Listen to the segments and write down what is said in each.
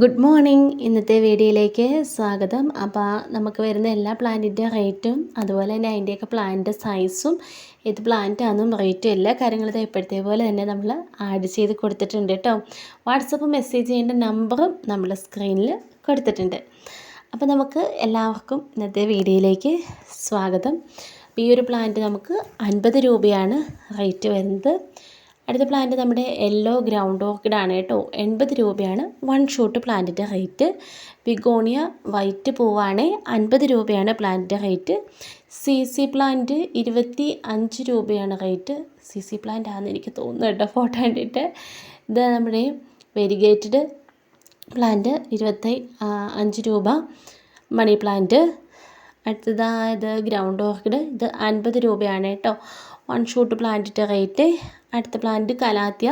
Good morning ഇന്നത്തെ വീഡിയോയിലേക്ക് സ്വാഗതം. അപ്പോൾ നമുക്ക് വരുന്ന എല്ലാ പ്ലാന്റിന്റെ റേറ്റും അതുപോലെ തന്നെ അതിന്റെയൊക്കെ പ്ലാന്റിന്റെ സൈസും ഏത് പ്ലാന്റാണെന്നും റേറ്റും എല്ലാ കാര്യങ്ങളും ഇപ്പോഴത്തെ പോലെ തന്നെ നമ്മൾ ആഡ് ചെയ്ത് കൊടുത്തിട്ടുണ്ട് കേട്ടോ. വാട്സപ്പ് മെസ്സേജ് ചെയ്യേണ്ട നമ്പറും നമ്മൾ സ്ക്രീനിൽ കൊടുത്തിട്ടുണ്ട്. അപ്പോൾ നമുക്ക് എല്ലാവർക്കും ഇന്നത്തെ വീഡിയോയിലേക്ക് സ്വാഗതം. ഈ ഒരു പ്ലാന്റ് നമുക്ക് അൻപത് രൂപയാണ് റേറ്റ് വരുന്നത്. അടുത്ത പ്ലാന്റ് നമ്മുടെ യെല്ലോ ഗ്രൗണ്ട് ആണ് കേട്ടോ. എൺപത് രൂപയാണ് വൺ ഷോട്ട് പ്ലാന്റിന്റെ റേറ്റ് വിഗോണിയ വൈറ്റ് പൂവാണ് അൻപത് രൂപയാണ് പ്ലാന്റിന്റെ റേറ്റ് സി സി പ്ലാന്റ് ഇരുപത്തി അഞ്ച് രൂപയാണ് റേറ്റ് സി സി പ്ലാന്റ് ആണെന്ന് എനിക്ക് തോന്നുന്നു കേട്ടോ ഫോട്ടോ കണ്ടിട്ട്. ഇത് നമ്മുടെ വെരിഗേറ്റഡ് പ്ലാന്റ് ഇരുപത്തി അഞ്ച് രൂപ മണി പ്ലാന്റ് അടുത്തതായത് ഗ്രൗണ്ട് ഓർക്കിഡ് ഇത് അൻപത് രൂപയാണ് കേട്ടോ. വൺ ഷൂട്ട് പ്ലാന്റിന്റെ റേറ്റ് അടുത്ത പ്ലാന്റ് കലാത്തിയ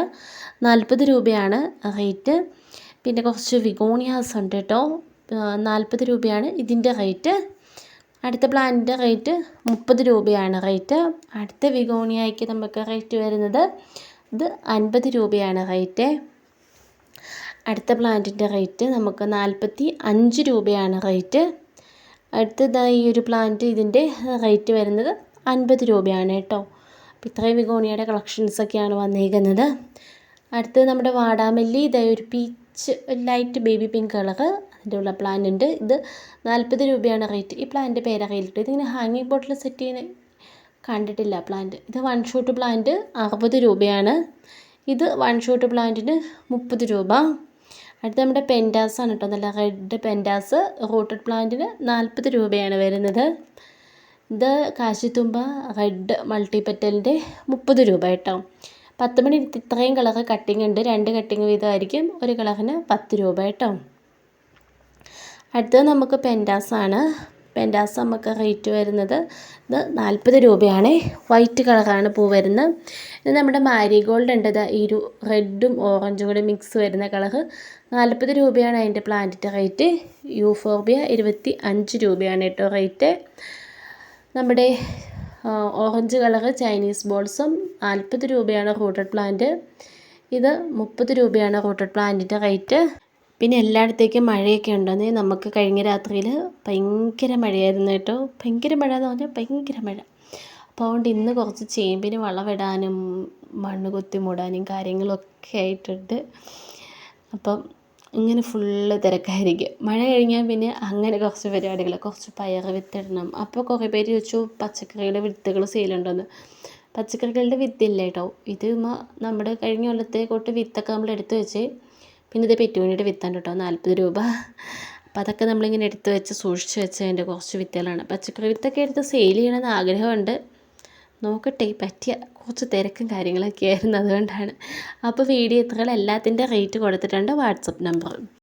നാൽപ്പത് രൂപയാണ് റേറ്റ് പിന്നെ കുറച്ച് വിഗോണിയാസ് ഉണ്ട് കേട്ടോ നാൽപ്പത് രൂപയാണ് ഇതിന്റെ റേറ്റ് അടുത്ത പ്ലാന്റിന്റെ റേറ്റ് മുപ്പത് രൂപയാണ് റേറ്റ് അടുത്ത വിഗോണിയയ്ക്ക് നമുക്ക് റേറ്റ് വരുന്നത് ഇത് അൻപത് രൂപയാണ് റേറ്റ് അടുത്ത പ്ലാന്റിന്റെ റേറ്റ് നമുക്ക് നാൽപ്പത്തി അഞ്ച് രൂപയാണ് റേറ്റ് അടുത്തതായി ഈ ഒരു പ്ലാന്റ് ഇതിന്റെ റേറ്റ് വരുന്നത് അൻപത് രൂപയാണ് കേട്ടോ അപ്പോൾ ഇത്രയും വിഗോണിയയുടെ കളക്ഷൻസൊക്കെയാണ് വന്നിരിക്കുന്നത്. അടുത്തത് നമ്മുടെ വാടാമല്ലി ഇതായ ഒരു peach light baby pink colour അതിന്റെ ഉള്ള പ്ലാന്റ് ഉണ്ട്. ഇത് നാൽപ്പത് രൂപയാണ് റേറ്റ് ഈ പ്ലാന്റ് പേരറിയിലിട്ട് ഇതിങ്ങനെ ഹാങ്ങിങ് ബോട്ടിൽ സെറ്റ് ചെയ്യുന്ന കണ്ടിട്ടില്ല പ്ലാന്റ് ഇത് വൺ ഷോട്ട് പ്ലാന്റ് അറുപത് രൂപയാണ്. ഇത് വൺ ഷോട്ട് പ്ലാന്റിന് മുപ്പത് രൂപ. അടുത്ത നമ്മുടെ പെൻഡാസ് ആണ് കേട്ടോ നല്ല റെഡ് പെൻഡാസ് റൂട്ടഡ് പ്ലാന്റിന് നാൽപ്പത് രൂപയാണ് വരുന്നത്. ഇത് കാശിത്തുമ്പ റെഡ് മൾട്ടിപെറ്റലിന്റെ മുപ്പത് രൂപ കേട്ടോ. പത്ത് മണി ഇത്രയും കളർ കട്ടിങ് ഉണ്ട്. രണ്ട് കട്ടിങ് വീതമായിരിക്കും. ഒരു കളറിന് പത്ത് രൂപ കേട്ടോ. അടുത്തത് നമുക്ക് പെൻഡാസാണ് പെൻഡാസ് നമുക്ക് റേറ്റ് വരുന്നത് ഇത് നാൽപ്പത് രൂപയാണ്. വൈറ്റ് കളറാണ് പൂ വരുന്നത്. ഇത് നമ്മുടെ മാരിഗോൾഡ് ഉണ്ട്. ഇത് ഒരു റെഡും ഓറഞ്ചും കൂടി മിക്സ് വരുന്ന കളറ് നാൽപ്പത് രൂപയാണ് അതിന്റെ പ്ലാന്റിന്റെ റേറ്റ് യൂഫോർബിയ ഇരുപത്തി അഞ്ച് രൂപയാണ് കേട്ടോ റേറ്റ് നമ്മുടെ ഓറഞ്ച് കളറ് ചൈനീസ് ബോൾസും നാൽപ്പത് രൂപയാണ് റൂട്ടഡ് പ്ലാന്റ് ഇത് മുപ്പത് രൂപയാണ് റൂട്ടഡ് പ്ലാന്റിന്റെ റേറ്റ് പിന്നെ എല്ലായിടത്തേക്കും മഴയൊക്കെ ഉണ്ടെന്ന് നമുക്ക് കഴിഞ്ഞ രാത്രിയിൽ ഭയങ്കര മഴയായിരുന്നു കേട്ടോ. ഭയങ്കര മഴ എന്ന് പറഞ്ഞാൽ ഭയങ്കര മഴ. അപ്പോൾ അതുകൊണ്ട് ഇന്ന് കുറച്ച് ചേമ്പിന് വളമിടാനും മണ്ണ് കൊത്തി മൂടാനും കാര്യങ്ങളൊക്കെ ആയിട്ടുണ്ട്. അപ്പം ഇങ്ങനെ ഫുള്ള് തിരക്കായിരിക്കും. മഴ കഴിഞ്ഞാൽ പിന്നെ അങ്ങനെ കുറച്ച് പരിപാടികൾ കുറച്ച് പയർ വിത്തിടണം. അപ്പോൾ കുറേ പേര് ചോദിച്ചു പച്ചക്കറിയുടെ വിത്തുകൾ സെയിലുണ്ടോയെന്ന് പച്ചക്കറികളുടെ വിത്തില്ല കേട്ടോ. ഇത് നമ്മുടെ കഴിഞ്ഞ കൊല്ലത്തെ കൊട്ട് വിത്തൊക്കെ നമ്മൾ എടുത്തു വെച്ച് പിന്നെ ഇത് പെറ്റുമണിയുടെ വിത്താണ് കേട്ടോ നാൽപ്പത് രൂപ. അപ്പോൾ അതൊക്കെ നമ്മളിങ്ങനെ എടുത്ത് വെച്ച് സൂക്ഷിച്ച് വെച്ചതിന്റെ കുറച്ച് വിത്തുകളാണ്. പച്ചക്കറി വിത്തൊക്കെ എടുത്ത് സെയിൽ ചെയ്യണമെന്ന് ആഗ്രഹമുണ്ട്. നോക്കട്ടെ പറ്റിയ കുറച്ച് തിരക്കും കാര്യങ്ങളൊക്കെ ആയിരുന്നു അതുകൊണ്ടാണ്. അപ്പോൾ വീഡിയോ ഇത്രകൾ എല്ലാത്തിന്റെ റേറ്റ് കൊടുത്തിട്ടുണ്ട്. WhatsApp number.